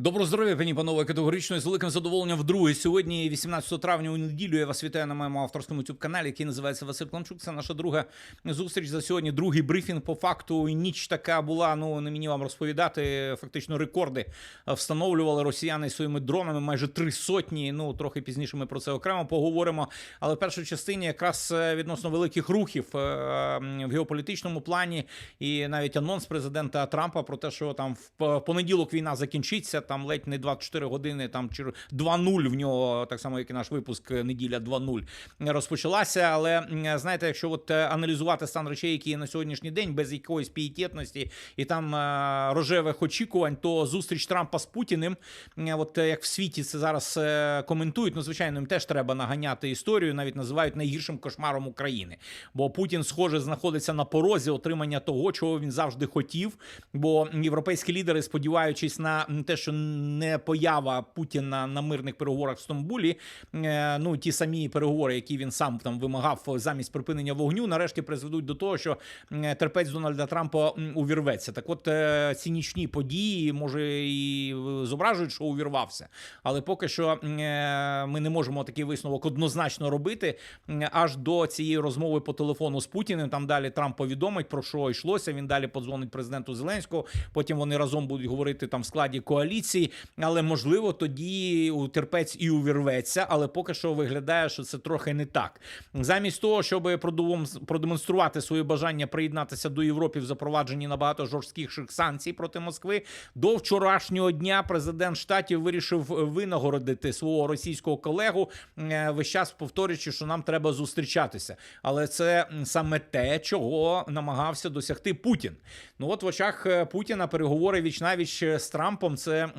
Доброго здоров'я, пані панове, категорично і з великим задоволенням вдруге. Сьогодні, 18 травня, у неділю, я вас вітаю на моєму авторському youtube каналі який називається Василь Кланчук. Це наша друга зустріч за сьогодні. Другий брифінг по факту. Ніч така була. Ну не мені вам розповідати. Фактично рекорди встановлювали росіяни своїми дронами. Майже три сотні. Ну трохи пізніше ми про це окремо поговоримо. Але в першій частині якраз е, відносно великих рухів е, в геополітичному плані, і навіть анонс президента Трампа про те, що там в понеділок війна закінчиться там ледь не 24 години, там чи 2-0 в нього, так само як і наш випуск е, неділя 2-0 розпочалася. Але знаєте, якщо от е, аналізувати стан речей, які є на сьогоднішній день, без якоїсь пієтетності і там е, рожевих очікувань, то зустріч Трампа з Путіним, от як в світі це зараз коментують, ну звичайно, їм теж треба наганяти історію, навіть називають найгіршим кошмаром України. Бо Путін, схоже, знаходиться на порозі отримання того, чого він завжди хотів. Бо європейські лідери, сподіваючись на те, що не поява Путіна на мирних переговорах в Стамбулі. Е, ну ті самі переговори, які він сам там вимагав замість припинення вогню, нарешті призведуть до того, що терпець Дональда Трампа увірветься. Так, от е, цінічні події може і зображують, що увірвався, але поки що е, ми не можемо такий висновок однозначно робити. Аж до цієї розмови по телефону з Путіним. Там далі Трамп повідомить про що йшлося. Він далі подзвонить президенту Зеленського. Потім вони разом будуть говорити там в складі коаліції коаліції, але можливо тоді у терпець і увірветься, але поки що виглядає, що це трохи не так. Замість того, щоб продемонструвати своє бажання приєднатися до Європи в запровадженні набагато жорсткіших санкцій проти Москви, до вчорашнього дня президент штатів вирішив винагородити свого російського колегу, е, весь час повторюючи, що нам треба зустрічатися. Але це саме те, чого намагався досягти Путін. Ну от в очах е, Путіна переговори віч навіч з Трампом. Це Е,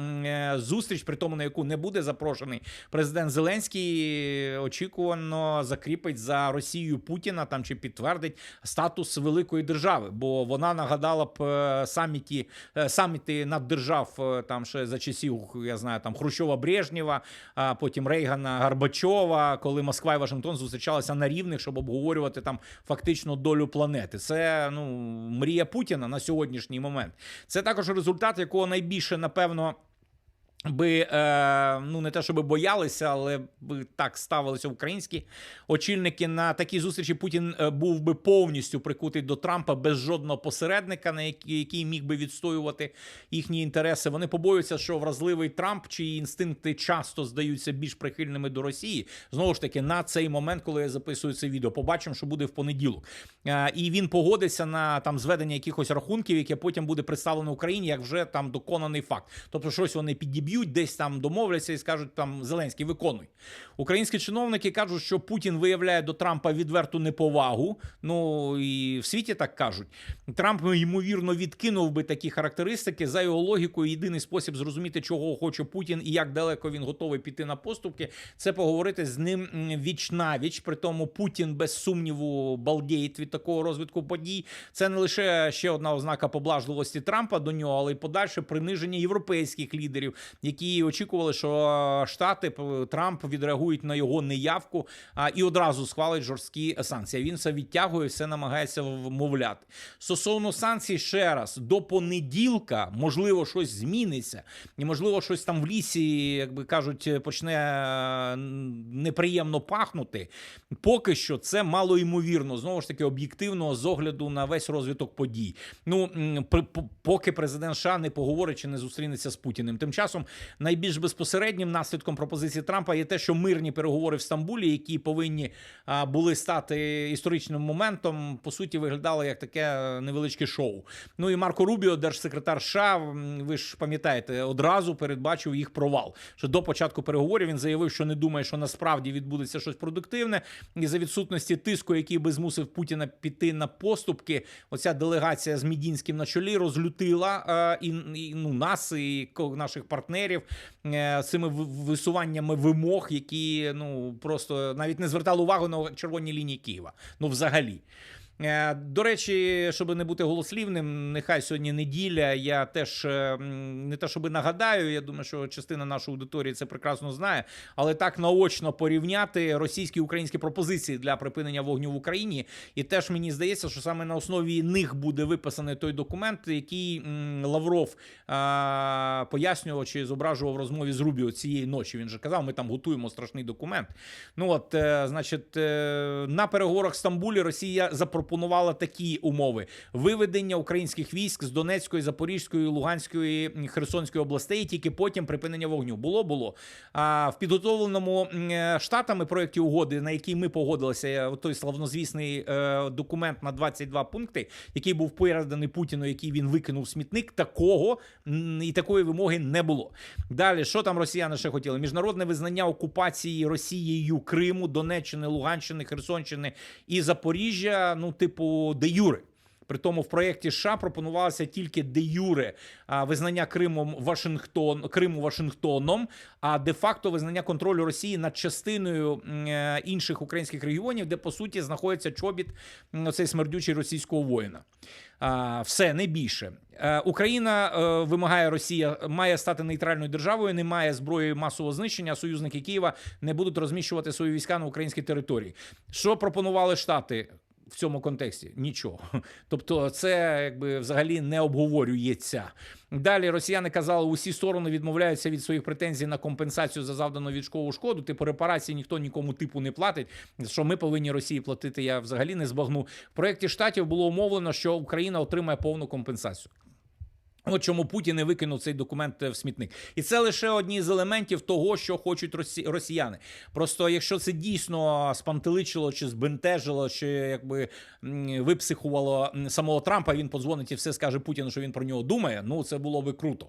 зустріч, при тому на яку не буде запрошений президент Зеленський, очікувано закріпить за Росією Путіна там чи підтвердить статус великої держави, бо вона нагадала б е, саміті е, саміти наддержав там ще за часів, я знаю, там Хрущова Брежнєва, а потім Рейгана Горбачова, коли Москва і Вашингтон зустрічалися на рівних, щоб обговорювати там фактично долю планети. Це ну мрія Путіна на сьогоднішній момент. Це також результат, якого найбільше напевно. Би е, ну не те, щоб боялися, але би так ставилися українські очільники на такі зустрічі. Путін е, був би повністю прикутий до Трампа без жодного посередника, на який, який міг би відстоювати їхні інтереси. Вони побоюються, що вразливий Трамп, чиї інстинкти часто здаються більш прихильними до Росії. Знову ж таки, на цей момент, коли я записую це відео, побачимо, що буде в понеділок. Е, і він погодиться на там зведення якихось рахунків, яке потім буде представлено Україні, як вже там доконаний факт. Тобто, щось вони підіб'ють зіб'ють, десь там домовляться і скажуть там Зеленський, виконуй. Українські чиновники кажуть, що Путін виявляє до Трампа відверту неповагу. Ну і в світі так кажуть. Трамп ймовірно відкинув би такі характеристики за його логікою. Єдиний спосіб зрозуміти, чого хоче Путін і як далеко він готовий піти на поступки, це поговорити з ним віч навіч. При тому Путін без сумніву балдіє від такого розвитку подій. Це не лише ще одна ознака поблажливості Трампа до нього, але й подальше приниження європейських лідерів, які очікували, що штати Трамп відреагують на його неявку а і одразу схвалить жорсткі санкції. Він все відтягує, все намагається вмовляти. Стосовно санкцій, ще раз до понеділка можливо щось зміниться, і можливо, щось там в лісі, як би кажуть, почне неприємно пахнути. Поки що це мало ймовірно, знову ж таки, об'єктивно з огляду на весь розвиток подій. Ну поки президент США не поговорить чи не зустрінеться з Путіним. Тим часом найбільш безпосереднім наслідком пропозиції Трампа є те, що мирні переговори в Стамбулі, які повинні були стати історичним моментом, по суті, виглядали як таке невеличке шоу. Ну і Марко Рубіо, держсекретар США, ви ж пам'ятаєте, одразу передбачив їх провал. Що до початку переговорів він заявив, що не думає, що насправді відбудеться щось продуктивне, і за відсутності тиску, який би змусив Путіна піти на поступки. Оця делегація з Мідінським на чолі розлютила і, і ну нас і наших партнерів партнерів е, цими висуваннями вимог, які ну просто навіть не звертали увагу на червоні лінії Києва. Ну, взагалі. Е, До речі, щоб не бути голослівним, нехай сьогодні неділя. Я теж е, не те, щоб нагадаю. Я думаю, що частина нашої аудиторії це прекрасно знає. Але так наочно порівняти російські українські пропозиції для припинення вогню в Україні. І теж мені здається, що саме на основі них буде виписаний той документ, який Лавров пояснював чи зображував в розмові з Рубіо цієї ночі. Він же казав, ми там готуємо страшний документ. Ну от, е, значить, на переговорах в Стамбулі Росія запропонувала такі умови: виведення українських військ з Донецької, Запорізької, Луганської, Херсонської областей, тільки потім припинення вогню. Було було. А в підготовленому е, штатами проєкті угоди, на який ми погодилися, е, той славнозвісний е, документ на 22 пункти, який був переданий Путіну, який він викинув в смітник, такого і такої вимоги не було. Далі, що там росіяни ще хотіли? Міжнародне визнання окупації Росією Криму, Донеччини, Луганщини, Херсонщини і Запоріжжя, ну, типу, де юри. При тому в проєкті США пропонувалося тільки де юре визнання Кримом Вашингтон Криму Вашингтоном, а де-факто визнання контролю Росії над частиною е, інших українських регіонів, де по суті знаходиться чобіт цей смердючий російського воїна. Все не більше. Е, Україна е, вимагає Росія має стати нейтральною державою, не має зброї масового знищення. Союзники Києва не будуть розміщувати свої війська на українській території. Що пропонували Штати? В цьому контексті нічого. Тобто, це якби взагалі не обговорюється. Далі росіяни казали, усі сторони відмовляються від своїх претензій на компенсацію за завдану військову шкоду. Типу репарації ніхто нікому типу не платить. Що ми повинні Росії платити? Я взагалі не збагну. В проєкті штатів було умовлено, що Україна отримає повну компенсацію. От чому Путін не викинув цей документ в смітник, і це лише одні з елементів того, що хочуть росі... росіяни. Просто якщо це дійсно спантеличило чи збентежило, чи якби випсихувало самого Трампа, він подзвонить і все скаже Путіну, що він про нього думає. Ну це було би круто.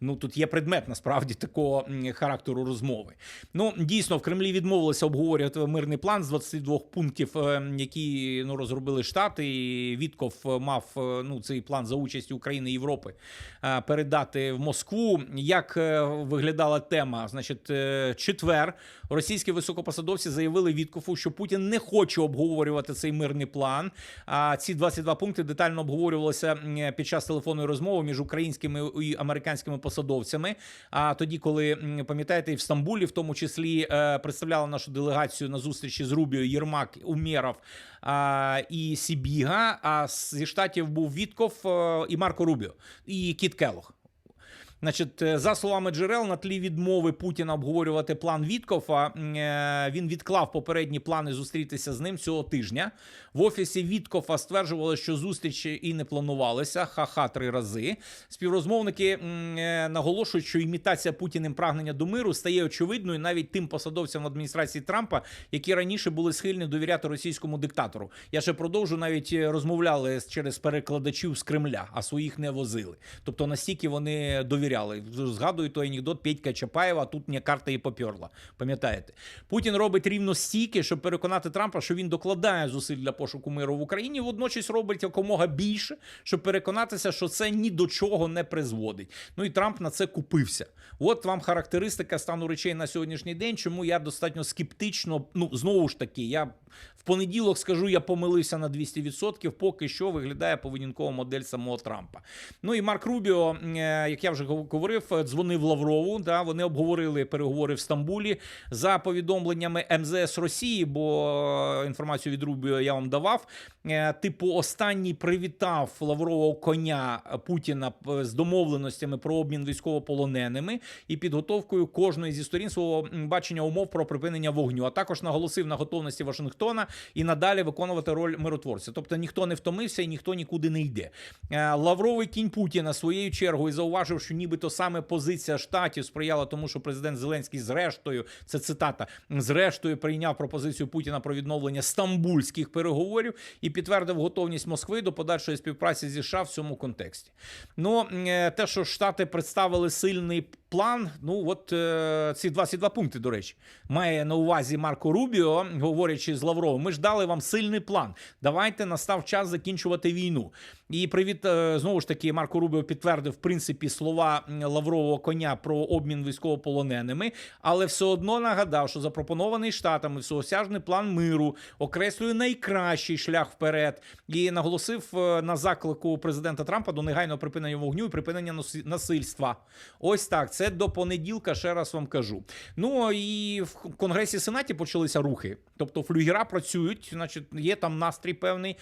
Ну тут є предмет насправді такого характеру розмови. Ну дійсно в Кремлі відмовилися обговорювати мирний план з 22 пунктів, е, які ну розробили штати. І Вітков мав е, ну цей план за участі України і Європи е, передати в Москву. Як е, виглядала тема? Значить, е, четвер російські високопосадовці заявили Віткову, що Путін не хоче обговорювати цей мирний план. А ці 22 пункти детально обговорювалися під час телефонної розмови між українськими і американськими посадовцями. А тоді, коли пам'ятаєте, і в Стамбулі, в тому числі, е, представляла нашу делегацію на зустрічі з Рубіо Єрмак Умєров і Сібіга. А зі штатів був Вітков е, і Марко Рубіо і Кіт Келох. Значить, е, за словами джерел, на тлі відмови Путіна обговорювати план Віткофа, е, він відклав попередні плани зустрітися з ним цього тижня. В офісі Віткофа стверджували, що зустрічі і не планувалися. Ха-ха три рази. Співрозмовники е, наголошують, що імітація Путіним прагнення до миру стає очевидною навіть тим посадовцям в адміністрації Трампа, які раніше були схильні довіряти російському диктатору. Я ще продовжу навіть розмовляли через перекладачів з Кремля, а своїх не возили. Тобто настільки вони довіряли. Згадую той анекдот Петька Чапаєва, тут мені карта і поперла. Пам'ятаєте? Путін робить рівно стільки, щоб переконати Трампа, що він докладає зусиль для пошуку миру в Україні. Водночас робить якомога більше, щоб переконатися, що це ні до чого не призводить. Ну і Трамп на це купився. От вам характеристика стану речей на сьогоднішній день. Чому я достатньо скептично, ну знову ж таки, я в понеділок скажу, я помилився на 200%, поки що виглядає поведінкова модель самого Трампа. Ну і Марк Рубіо, е, як я вже гов- говорив, е, дзвонив Лаврову. Да, вони обговорили переговори в Стамбулі за повідомленнями МЗС Росії, бо е, інформацію від Рубіо я вам давав. Е, Типу, останній привітав Лаврового коня Путіна з домовленостями про обмін військовополоненими і підготовкою кожної зі сторін свого бачення умов про припинення вогню. А також наголосив на готовності Вашингтона і надалі виконувати роль миротворця. Тобто ніхто не втомився і ніхто нікуди не йде. Лавровий кінь Путіна своєю чергою зауважив, що нібито саме позиція штатів сприяла тому, що президент Зеленський, зрештою, це цитата, зрештою прийняв пропозицію Путіна про відновлення стамбульських переговорів і підтвердив готовність Москви до подальшої співпраці зі США в цьому контексті. Ну е, те, що Штати представили сильний план. Ну от е, ці 22 пункти, до речі, має на увазі Марко Рубіо, говорячи з Лавровим. Ми ж дали вам сильний план. Давайте настав час закінчувати війну. І привіт, е, знову ж таки, Марко Рубіо підтвердив в принципі слова Лаврового коня про обмін військовополоненими, але все одно нагадав, що запропонований штатами всеосяжний план миру окреслює найкращий шлях вперед і наголосив е, на заклику президента Трампа до негайного припинення вогню і припинення насильства. Ось так. Це до понеділка. Ще раз вам кажу. Ну і в Конгресі Сенаті почалися рухи. Тобто флюгера працюють, значить, є там настрій певний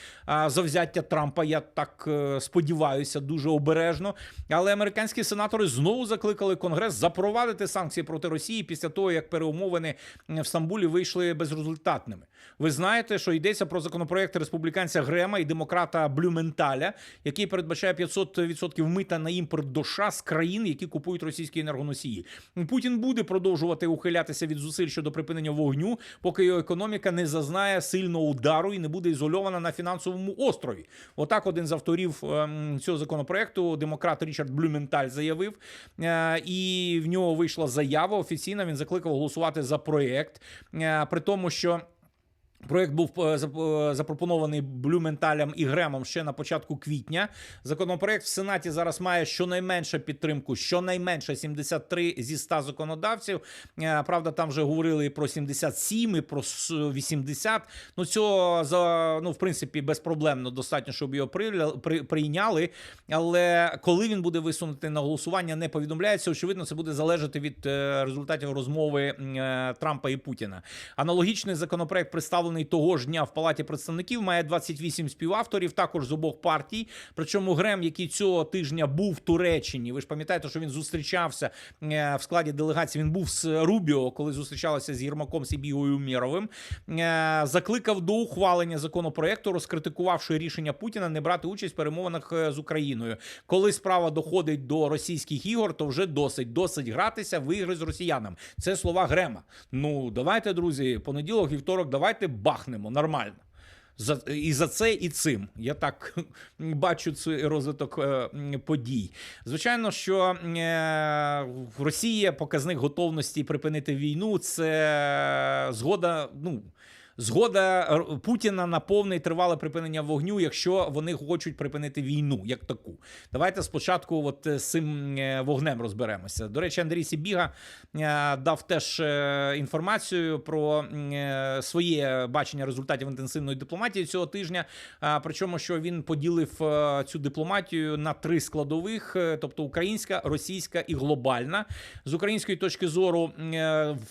завзяття Трампа. Я так е, сподіваюся, дуже обережно. Але американські сенатори знову закликали Конгрес запровадити санкції проти Росії після того, як переумовини в Стамбулі вийшли безрезультатними. Ви знаєте, що йдеться про законопроект республіканця Грема і демократа Блюменталя, який передбачає 500% мита на імпорт до США з країн, які купують російські енергоносії. Путін буде продовжувати ухилятися від зусиль щодо припинення вогню, поки його економіка не зазнає сильного удару і не буде ізольована на фінансовому острові. Отак один з авторів ем, цього законопроекту, демократ Річард Блюменталь, заявив. Е, і в нього вийшла заява офіційна. Він закликав голосувати за проєкт, е, при тому, що. Проєкт був е, е, запропонований Блюменталем і Гремом ще на початку квітня. Законопроект в Сенаті зараз має щонайменше підтримку, щонайменше 73 зі 100 законодавців. Е, Правда, там вже говорили і про 77, і про с- 80. Ну цього за ну в принципі безпроблемно достатньо, щоб його прийняли. Але коли він буде висунутий на голосування, не повідомляється. Очевидно, це буде залежати від результатів розмови Трампа і Путіна. Аналогічний законопроект представлений того ж дня в Палаті представників, має 28 співавторів, також з обох партій. Причому Грем, який цього тижня був в Туреччині, ви ж пам'ятаєте, що він зустрічався е, в складі делегації. Він був з Рубіо, коли зустрічалися з Єрмаком Сібігою Міровим. е, Закликав до ухвалення законопроекту, розкритикувавши рішення Путіна не брати участь в перемовинах е, з Україною. Коли справа доходить до російських ігор, то вже досить досить гратися в ігри з росіянами. Це слова Грема. Ну давайте, друзі, понеділок, вівторок, давайте бахнемо нормально. За і за це, і цим я так бачу цей розвиток е, подій. Звичайно, що е, в показник готовності припинити війну це згода. Ну згода Путіна на повне і тривале припинення вогню, якщо вони хочуть припинити війну як таку. Давайте спочатку, от е, з цим е, вогнем розберемося. До речі, Андрій Сібіга е, дав теж інформацію про своє бачення результатів інтенсивної дипломатії цього тижня. Причому, що він поділив цю дипломатію на три складових: тобто українська, російська і глобальна. З української точки зору,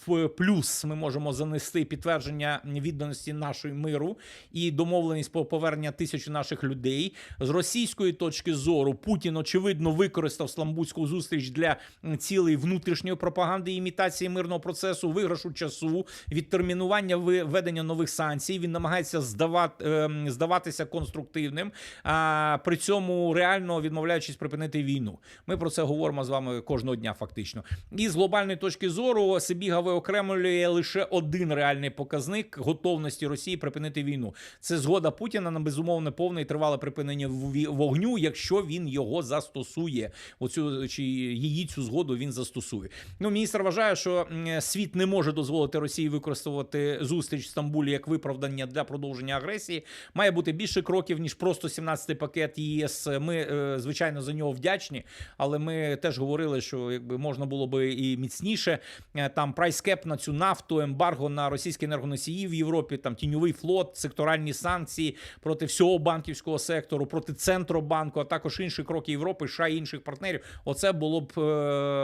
в плюс ми можемо занести підтвердження відданості нашої миру і домовленість про повернення тисячі наших людей. З російської точки зору Путін очевидно використав сламбудську зустріч для цілей внутрішньої пропаганди імітації мирного процесу, виграшу часу, відтермінування введення нових санкцій. Він намагається здавати, ем, здаватися конструктивним, а при цьому реально відмовляючись припинити війну. Ми про це говоримо з вами кожного дня, фактично. І з глобальної точки зору Сибіга виокремлює лише один реальний показник готовності Росії припинити війну. Це згода Путіна на безумовне повне і тривале припинення вогню, якщо він його застосує. Оцю чи її цю згоду він застосує. Ну, міністр вважає, що світ не може дозволити Росії використовувати зустріч в Стамбулі як виправдання для продовження агресії. Має бути більше кроків ніж просто 17-й пакет ЄС. Ми е, звичайно за нього вдячні, але ми теж говорили, що якби можна було би і міцніше. Е, Там прайскеп на цю нафту, ембарго на російські енергоносії в Європі, там тіньовий флот, секторальні санкції проти всього банківського сектору, проти центробанку, а також інші кроки Європи, США і інших партнерів. Оце було б е,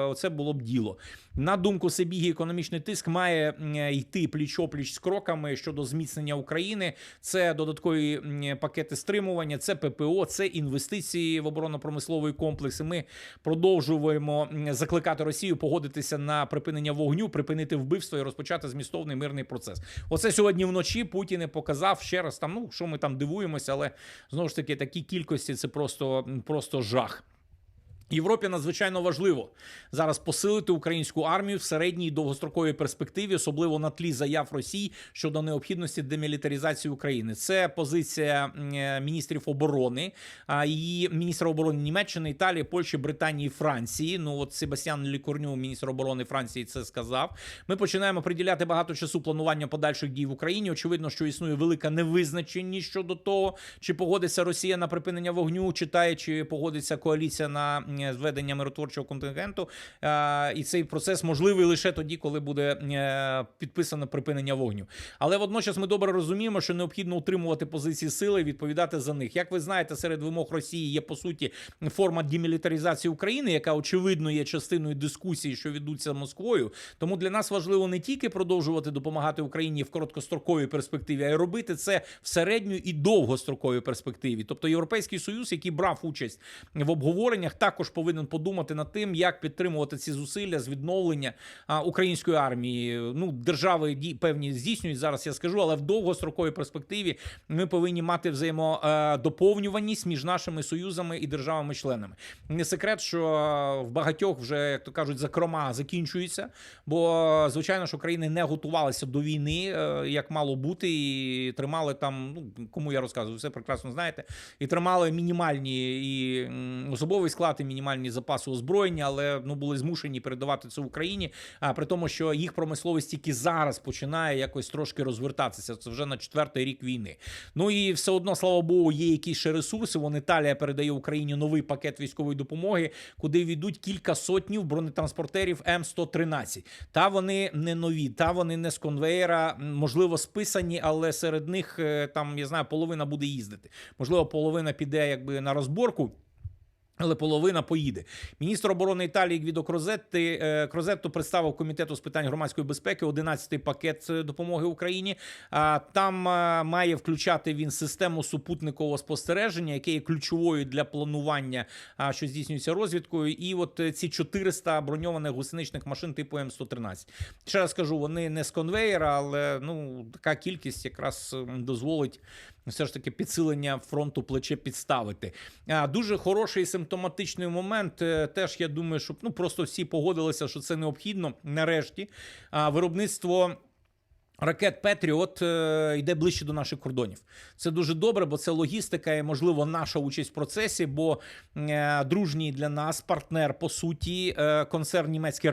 оце було б діло. На думку Сибіги, економічний тиск має йти пліч-опліч з кроками щодо зміцнення України. Це додаткові пакети стримування, це ППО, це інвестиції в оборонно-промисловий комплекс. І ми продовжуємо закликати Росію погодитися на припинення вогню, припинити вбивство і розпочати змістовний мирний процес. Оце сьогодні вночі Путін і показав ще раз там. Ну що ми там дивуємося, але знову ж таки такі кількості це просто, просто жах. Європі надзвичайно важливо зараз посилити українську армію в середній і довгостроковій перспективі, особливо на тлі заяв Росії щодо необхідності демілітаризації України. Це позиція е, міністрів оборони, її міністра оборони Німеччини, Італії, Польщі, Британії, Франції. Ну от Себастьян Лікорню, міністр оборони Франції, це сказав. Ми починаємо приділяти багато часу планування подальших дій в Україні. Очевидно, що існує велика невизначеність щодо того, чи погодиться Росія на припинення вогню, читає, чи погодиться коаліція на зведення миротворчого контингенту. Е, І цей процес можливий лише тоді, коли буде е, підписано припинення вогню. Але водночас ми добре розуміємо, що необхідно утримувати позиції сили і відповідати за них. Як ви знаєте, серед вимог Росії є по суті форма демілітаризації України, яка очевидно є частиною дискусії, що ведуться Москвою. Тому для нас важливо не тільки продовжувати допомагати Україні в короткостроковій перспективі, а й робити це в середньої і довгостроковій перспективі. Тобто Європейський Союз, який брав участь в обговореннях, також повинен подумати над тим, як підтримувати ці зусилля з відновлення української армії. Ну, держави певні здійснюють зараз. Я скажу, але в довгостроковій перспективі ми повинні мати взаємодоповнюваність між нашими союзами і державами-членами. Не секрет, що е, в багатьох вже, як то кажуть, закрома закінчується. Бо звичайно, що країни не готувалися до війни, е, як мало бути, і тримали там. Ну кому я розказую, все прекрасно знаєте, і тримали мінімальні і особовий склад, і мінімальні запаси озброєння, але ну були змушені передавати це Україні. А при тому, що їх промисловість тільки зараз починає якось трошки розвертатися. Це вже на четвертий рік війни. Ну і все одно, слава Богу, є якісь ще ресурси. Вон Італія передає Україні новий пакет військової допомоги, куди війдуть кілька сотнів бронетранспортерів М113. Та вони не нові, та вони не з конвеєра, м, можливо, списані, але серед них е, там я знаю, половина буде їздити. Можливо, половина піде якби на розборку. Але половина поїде. Міністр оборони Італії Гвідо Крозетти е, Крозетто представив комітету з питань громадської безпеки 11-й пакет е, допомоги Україні. А там е, має включати він систему супутникового спостереження, яке є ключовою для планування, що здійснюється розвідкою. І от ці 400 броньованих гусеничних машин типу М113. Ще раз кажу, вони не з конвеєра, але ну така кількість якраз дозволить все ж таки підсилення фронту плече підставити. А, дуже хороший симптоматичний момент. е, Теж я думаю, щоб ну просто всі погодилися, що це необхідно. Нарешті а, виробництво. Ракет Петріот е, йде ближче до наших кордонів. Це дуже добре, бо це логістика і, можливо, наша участь в процесі. Бо е, дружній для нас партнер, по суті, е, концерн німецький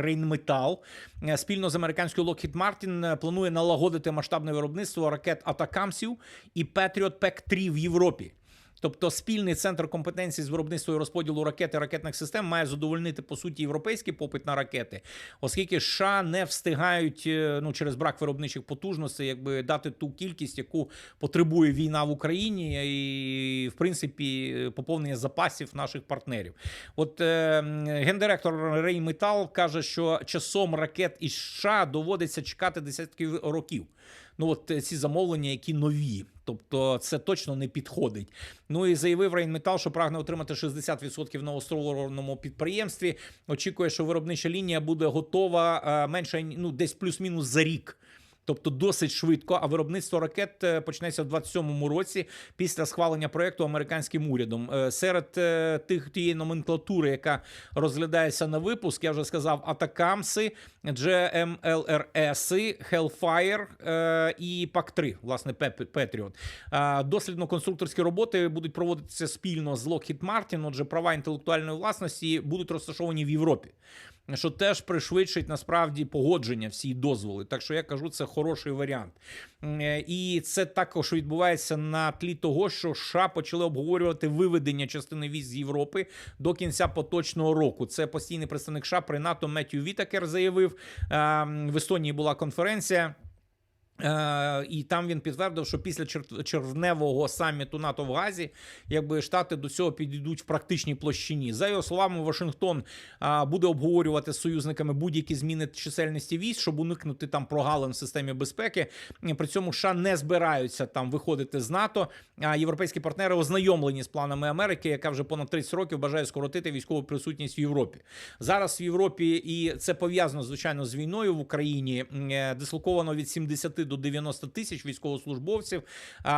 е, спільно з американською Lockheed Martin планує налагодити масштабне виробництво ракет Атакамсів і Петріот Пек 3 в Європі. Тобто спільний центр компетенції з виробництва і розподілу ракет і ракетних систем має задовольнити по суті європейський попит на ракети, оскільки США не встигають е, ну через брак виробничих потужностей, якби дати ту кількість, яку потребує війна в Україні, і в принципі поповнення запасів наших партнерів. От е, гендиректор Рейметал каже, що часом ракет із США доводиться чекати десятки років. Ну, от е, ці замовлення, які нові. Тобто це точно не підходить. Ну і заявив Рейнметал, що прагне отримати 60% на островному підприємстві. Очікує, що виробнича лінія буде готова е, менше ну десь плюс-мінус за рік. Тобто досить швидко, а виробництво ракет е, почнеться в 27-му році після схвалення проекту американським урядом. Е, Серед е, тих тієї номенклатури, яка розглядається на випуск, я вже сказав, Атакамси, GMLRS, Hellfire е, і ПАК-3, власне, Петріот. Дослідно-конструкторські роботи будуть проводитися спільно з Lockheed Martin, Отже, права інтелектуальної власності будуть розташовані в Європі що теж пришвидшить насправді погодження всі дозволи. Так що я кажу, це хороший варіант. Е, І це також відбувається на тлі того, що США почали обговорювати виведення частини військ з Європи до кінця поточного року. Це постійний представник США при НАТО Меттю Вітакер заявив. Е, В Естонії була конференція. Е, і там він підтвердив, що після чер- червневого саміту НАТО в Газі, якби штати до цього підійдуть в практичній площині. За його словами, Вашингтон а, буде обговорювати з союзниками будь-які зміни чисельності військ, щоб уникнути там прогалин в системі безпеки. При цьому США не збираються там виходити з НАТО. А європейські партнери ознайомлені з планами Америки, яка вже понад 30 років бажає скоротити військову присутність в Європі. Зараз в Європі, і це пов'язано звичайно з війною в Україні. е, Дислоковано від 70 до 90 тисяч військовослужбовців.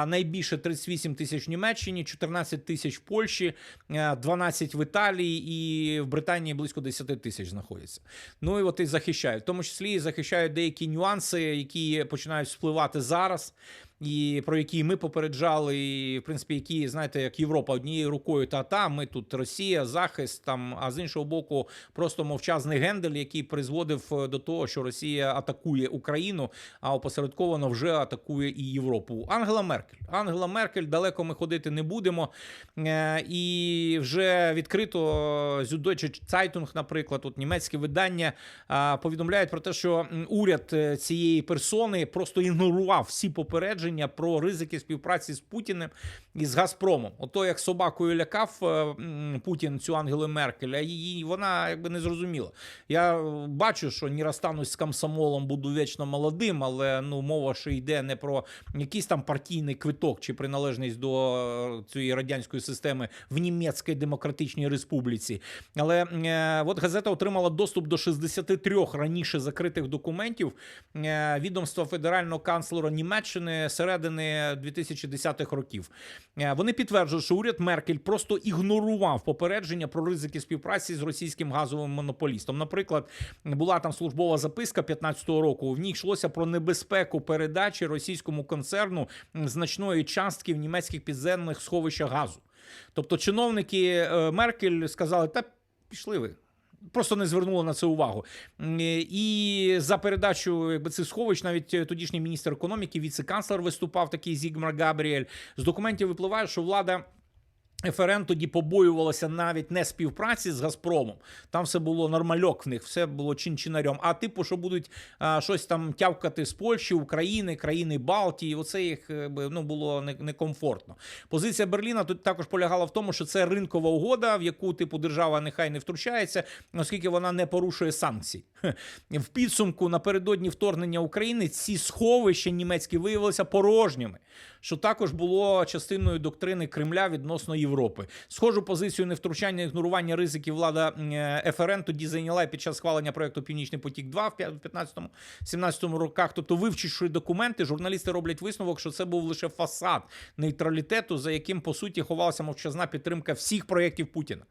Найбільше 38 тисяч в Німеччині, 14 тисяч в Польщі, е, 12 в Італії і в Британії близько 10 тисяч знаходяться. Ну і от і захищають. В тому числі і захищають деякі нюанси, які починають спливати зараз. І про які ми попереджали, і в принципі, які знаєте, як Європа однією рукою та та ми тут Росія, захист там, а з іншого боку, просто мовчазний гендель, який призводив е, до того, що Росія атакує Україну, а опосередковано вже атакує і Європу. Ангела Меркель. Ангела Меркель далеко ми ходити не будемо. Е, І вже відкрито Süddeutsche Zeitung, наприклад, от німецьке видання повідомляють про те, що уряд е, цієї персони просто ігнорував всі попередження про ризики співпраці з Путіним і з Газпромом. Ото як собакою лякав е, Путін цю Ангелу Меркель, а її вона якби не зрозуміла. Я бачу, що не розстанусь з комсомолом, буду вічно молодим, але ну мова ще йде не про якийсь там партійний квиток чи приналежність до е, цієї радянської системи в Німецькій демократичній республіці. Але е, от газета отримала доступ до 63 раніше закритих документів е, відомства федерального канцлера Німеччини середини 2010-х років. Е, Вони підтверджують, що уряд Меркель просто ігнорував попередження про ризики співпраці з російським газовим монополістом. Наприклад, була там службова записка 15-го року. В ній йшлося про небезпеку передачі російському концерну значної частки в німецьких підземних сховищах газу. Тобто, чиновники е, Меркель сказали: та пішли ви. Просто не звернула на це увагу. Е, І за передачу якби, цих сховищ навіть е, тодішній міністр економіки, віце-канцлер виступав такий Зігмар Габріель. З документів випливає, що влада. ФРН тоді побоювалася навіть не співпраці з Газпромом. Там все було нормальок в них, все було чин-чинарем. А типу, що будуть а, щось там тявкати з Польщі, України, країни Балтії. Оце їх ну, було не- некомфортно. Позиція Берліна тут також полягала в тому, що це ринкова угода, в яку типу держава нехай не втручається, оскільки вона не порушує санкцій. В підсумку напередодні вторгнення України ці сховища німецькі виявилися порожніми, що також було частиною доктрини Кремля відносно Європи. Схожу позицію невтручання ігнорування ризиків влада е, ФРН тоді зайняла під час схвалення проекту Північний потік 2 в 15-17 роках. Тобто, вивчивши документи, журналісти роблять висновок, що це був лише фасад нейтралітету, за яким по суті ховалася мовчазна підтримка всіх проєктів Путіна.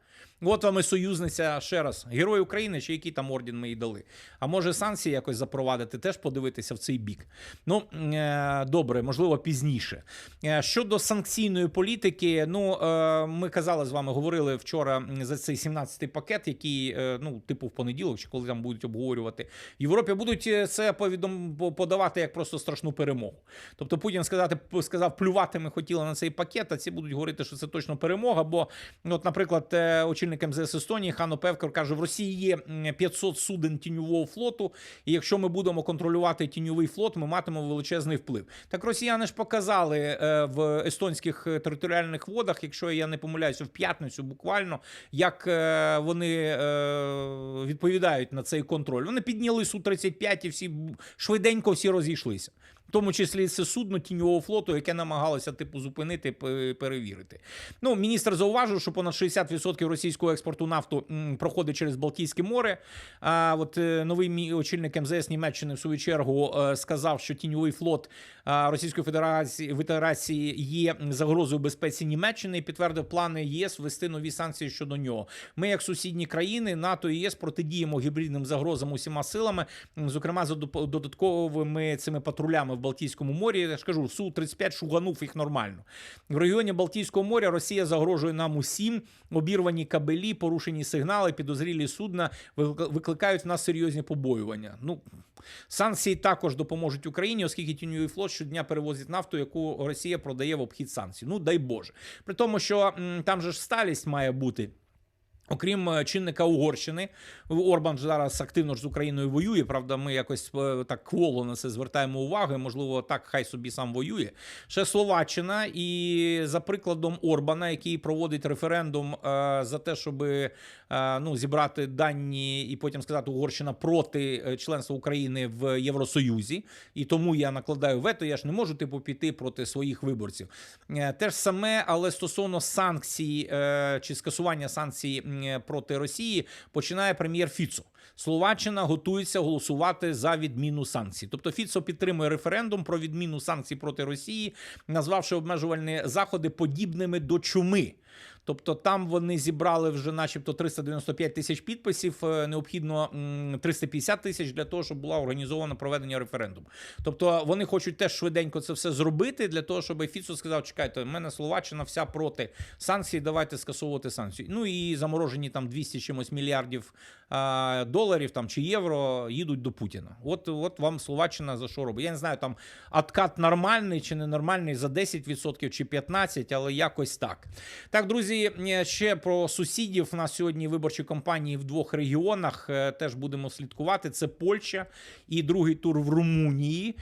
От вам і союзниця ще раз. Герой України, чи який там орден ми їй дали. А може санкції якось запровадити, теж подивитися в цей бік. Ну е, добре, можливо, пізніше. Е, Щодо санкційної політики, ну е, ми казали з вами, говорили вчора за цей 17-й пакет, який, е, ну, типу, в понеділок, чи коли там будуть обговорювати в Європі, будуть е, це повідом подавати як просто страшну перемогу. Тобто Путін сказати, сказав, плювати ми хотіли на цей пакет, а ці будуть говорити, що це точно перемога. Бо, ну, от, наприклад, очільник МЗС Естонії Хано Певкер каже: в Росії є 500 суден тіньового флоту, і якщо ми будемо контролювати тіньовий флот, ми матимемо величезний вплив. Так росіяни ж показали е, в естонських е, територіальних водах, якщо я не помиляюся, в п'ятницю буквально, як е, вони відповідають на цей контроль. Вони підняли су 35 і всі швиденько всі розійшлися. В тому числі це судно тіньового флоту, яке намагалося типу зупинити, перевірити. Ну, міністр зауважив, що понад 60% російського експорту нафту проходить через Балтійське море. А от е, новий очільник МЗС Німеччини в свою чергу е, сказав, що тіньовий флот Російської Федерації є загрозою безпеці Німеччини і підтвердив плани ЄС ввести нові санкції щодо нього. Ми, як сусідні країни, НАТО і ЄС протидіємо гібридним загрозам усіма силами, зокрема за додатковими цими патрулями в Балтійському морі. Я ж кажу, су 35 шуганув їх нормально. В регіоні Балтійського моря Росія загрожує нам усім. Обірвані кабелі, порушені сигнали, підозрілі судна викли- викликають в нас серйозні побоювання. Ну санкції також допоможуть Україні, оскільки тіньовий флот щодня перевозить нафту, яку Росія продає в обхід санкцій. Ну дай Боже. При тому, що м, там же ж сталість має бути. Окрім е, чинника Угорщини, Орбан зараз активно ж з Україною воює. Правда, ми якось е, так кволо на це звертаємо увагу. Можливо, так хай собі сам воює. Ще Словаччина, і за прикладом Орбана, який проводить референдум е, за те, щоб ну, зібрати дані і потім сказати Угорщина проти членства України в Євросоюзі. І тому я накладаю вето. Я ж не можу типу піти проти своїх виборців. Те ж саме, але стосовно санкцій чи скасування санкцій проти Росії починає прем'єр Фіцо. Словаччина готується голосувати за відміну санкцій. Тобто Фіцо підтримує референдум про відміну санкцій проти Росії, назвавши обмежувальні заходи подібними до чуми. Тобто там вони зібрали вже, начебто, 395 тисяч підписів. е, Необхідно м, 350 тисяч для того, щоб була організована проведення референдуму. Тобто вони хочуть теж швиденько це все зробити для того, щоб Фіцо сказав: чекайте, в мене Словаччина вся проти санкцій. Давайте скасовувати санкції. Ну і заморожені там 200 чимось мільярдів а, доларів там чи євро їдуть до Путіна. От, от вам Словаччина за що робить. Я не знаю, там откат нормальний чи ненормальний за 10% чи 15%, але якось так. Так, друзі, е, ще про сусідів. на сьогодні виборчі кампанії в двох регіонах. е, Теж будемо слідкувати. Це Польща і другий тур в Румунії.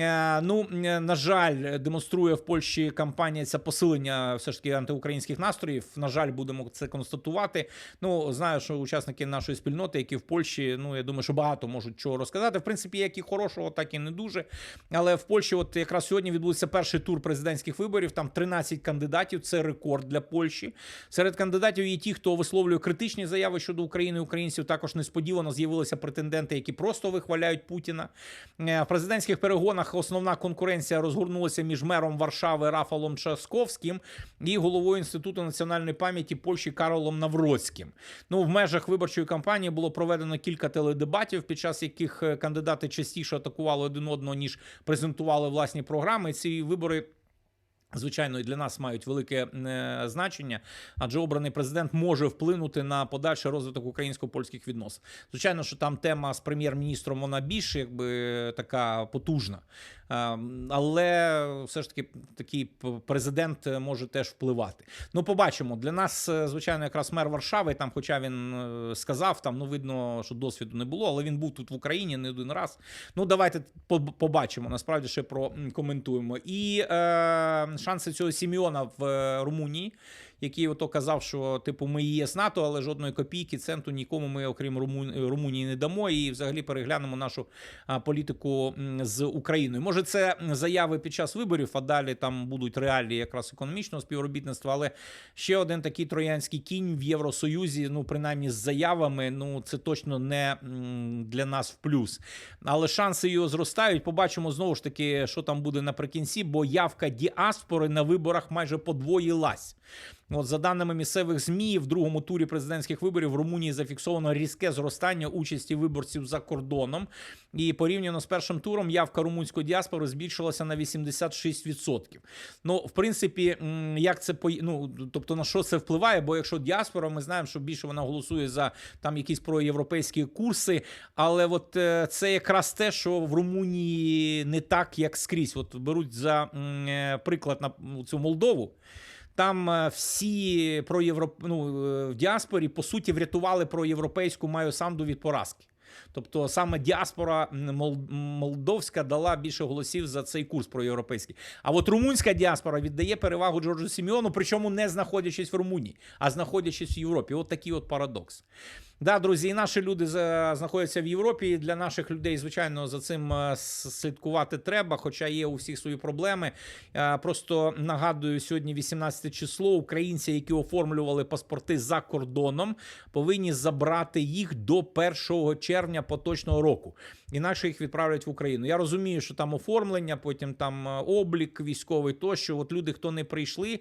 Е, Ну, е, на жаль, демонструє в Польщі кампанія ця посилення все ж таки антиукраїнських настроїв. На жаль, будемо це констатувати. Ну, знаю, що учасники нашої спільноти, які в Польщі, ну я думаю, що багато можуть чого розказати. В принципі, як і хорошого, так і не дуже. Але в Польщі, от якраз сьогодні відбувся перший тур президентських виборів. Там 13 кандидатів. Це рекорд для Польщі. Серед кандидатів є ті, хто висловлює критичні заяви щодо України українців. Також несподівано з'явилися претенденти, які просто вихваляють Путіна. Е, В президентських перегонах основна конкуренція розгорнулася між мером Варшави Рафалом Часковським і головою інституту національної пам'яті Польщі Каролом Навроцьким. Ну в межах виборчої кампанії було проведено кілька теледебатів, під час яких е, кандидати частіше атакували один одного ніж презентували власні програми. Ці вибори. Звичайно, і для нас мають велике е, значення, адже обраний президент може вплинути на подальший розвиток українсько-польських відносин. Звичайно, що там тема з прем'єр-міністром вона більш якби така потужна, Е, але все ж таки такий президент може теж впливати. Ну, побачимо. Для нас, е, звичайно, якраз мер Варшави, там, хоча він сказав, там ну видно, що досвіду не було, але він був тут в Україні не один раз. Ну, давайте побачимо. Насправді ще прокоментуємо. І е, шанси цього Сіміона в е, Румунії, який ото казав, що типу ми є з НАТО, але жодної копійки, центу нікому ми, окрім Руму- Румунії, не дамо. І взагалі переглянемо нашу політику з Україною. Може, це заяви під час виборів, а далі там будуть реалії якраз економічного співробітництва. Але ще один такий троянський кінь в Євросоюзі, ну принаймні з заявами, ну це точно не для нас в плюс. Але шанси його зростають. Побачимо знову ж таки, що там буде наприкінці, бо явка діаспори на виборах майже подвоїлась. От за даними місцевих змі, в другому турі президентських виборів в Румунії зафіксовано різке зростання участі виборців за кордоном. І порівняно з першим туром явка румунської діаспори збільшилася на 86%. Ну, в принципі, як це по ну, тобто на що це впливає? Бо якщо діаспора, ми знаємо, що більше вона голосує за там якісь проєвропейські курси. Але от е, це якраз те, що в Румунії не так, як скрізь. От беруть за е, приклад на цю Молдову. Там е, всі про європ... ну, е, в діаспорі по суті врятували про європейську маю санду від поразки. Тобто саме діаспора молдовська дала більше голосів за цей курс проєвропейський. А от румунська діаспора віддає перевагу Джорджу Сіміону, причому не знаходячись в Румунії, а знаходячись в Європі. От такий от парадокс. Да, друзі, і наші люди знаходяться в Європі. І для наших людей, звичайно, за цим е, слідкувати треба, хоча є у всіх свої проблеми. Е, Просто нагадую, сьогодні 18 число. Українці, які оформлювали паспорти за кордоном, повинні забрати їх до 1 червня поточного року. Інакше їх відправлять в Україну. Я розумію, що там оформлення, потім там е, облік військовий тощо. От люди, хто не прийшли,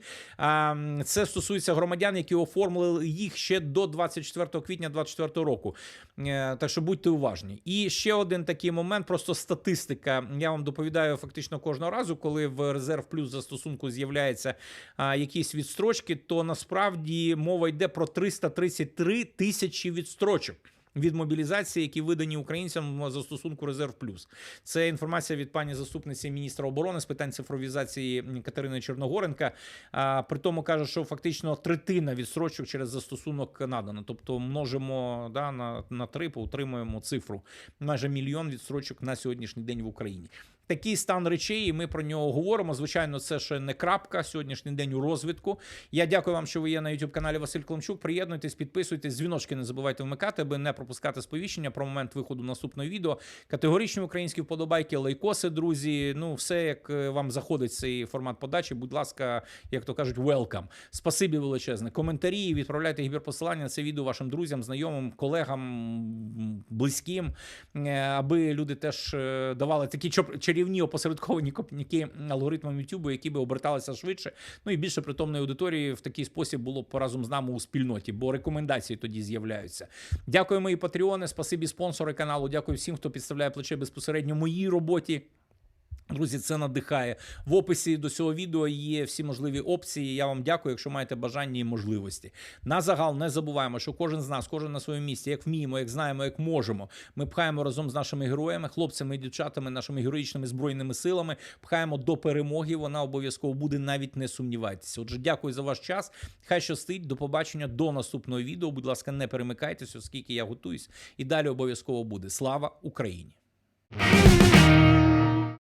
це стосується громадян, які оформили їх ще до 24 квітня 2024 року. Е, Так що будьте уважні. І ще один такий момент, просто статистика. Я вам доповідаю фактично кожного разу, коли в резерв плюс застосунку з'являється якісь відстрочки, то насправді мова йде про 333 тисячі відстрочок. Від мобілізації, які видані українцям за застосунку Резерв Плюс, це інформація від пані заступниці міністра оборони з питань цифровізації Катерини Чорногоренка. А, при тому каже, що фактично третина відсрочок через застосунок надано. Тобто множимо да, на, на три, утримуємо цифру. Майже мільйон відсрочок на сьогоднішній день в Україні. Такий стан речей, і ми про нього говоримо. Звичайно, це ще не крапка. Сьогоднішній день у розвитку. Я дякую вам, що ви є на youtube каналі Василь Климчук. Приєднуйтесь, підписуйтесь, дзвіночки не забувайте вмикати, аби не пропускати сповіщення про момент виходу наступного відео. Категоричні українські вподобайки, лайкоси, друзі. Ну, все як е, вам заходить цей формат подачі. Будь ласка, як то кажуть, welcome. Спасибі величезне. Коментарі відправляйте гіперпосилання на це відео вашим друзям, знайомим, колегам, близьким, е, аби люди теж е, давали такі чоп- чарівні опосередковані копніки алгоритмам YouTube, які би оберталися швидше. Ну і більше притомної аудиторії в такий спосіб було б разом з нами у спільноті, бо рекомендації тоді з'являються. Дякую, мої патреони, спасибі спонсори каналу. Дякую всім, хто підставляє плече безпосередньо моїй роботі. Друзі, це надихає. В описі до цього відео є всі можливі опції. Я вам дякую, якщо маєте бажання і можливості. На загал не забуваємо, що кожен з нас, кожен на своєму місці, як вміємо, як знаємо, як можемо. Ми пхаємо разом з нашими героями, хлопцями і дівчатами, нашими героїчними збройними силами. Пхаємо до перемоги. Вона обов'язково буде, навіть не сумнівайтеся. Отже, дякую за ваш час. Хай щастить. До побачення до наступного відео. Будь ласка, не перемикайтеся, оскільки я готуюсь. І далі обов'язково буде. Слава Україні!